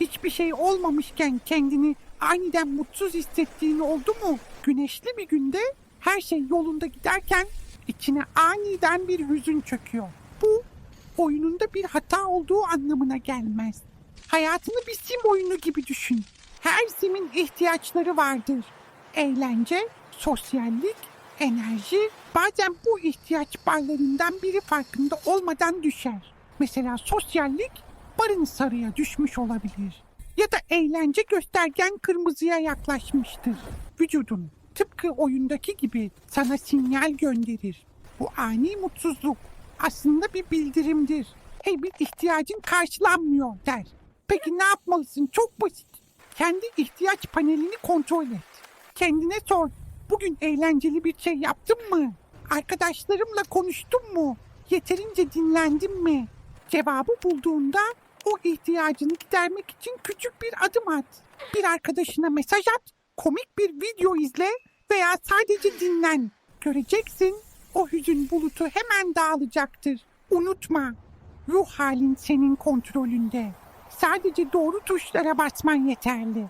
Hiçbir şey olmamışken kendini aniden mutsuz hissettiğin oldu mu? Güneşli bir günde her şey yolunda giderken içine aniden bir hüzün çöküyor. Bu oyununda bir hata olduğu anlamına gelmez. Hayatını bir sim oyunu gibi düşün. Her simin ihtiyaçları vardır. Eğlence, sosyallik, enerji, bazen bu ihtiyaç barlarından biri farkında olmadan düşer. Mesela sosyallik barın sarıya düşmüş olabilir. Ya da eğlence göstergen kırmızıya yaklaşmıştır. Vücudun tıpkı oyundaki gibi sana sinyal gönderir. Bu ani mutsuzluk aslında bir bildirimdir. Hey bir ihtiyacın karşılanmıyor der. Peki ne yapmalısın? Çok basit. Kendi ihtiyaç panelini kontrol et. Kendine sor. Bugün eğlenceli bir şey yaptım mı? Arkadaşlarımla konuştum mu? Yeterince dinlendim mi? Cevabı bulduğunda o ihtiyacını gidermek için küçük bir adım at. Bir arkadaşına mesaj at, komik bir video izle veya sadece dinlen. Göreceksin o hüzün bulutu hemen dağılacaktır. Unutma, ruh halin senin kontrolünde. Sadece doğru tuşlara basman yeterli.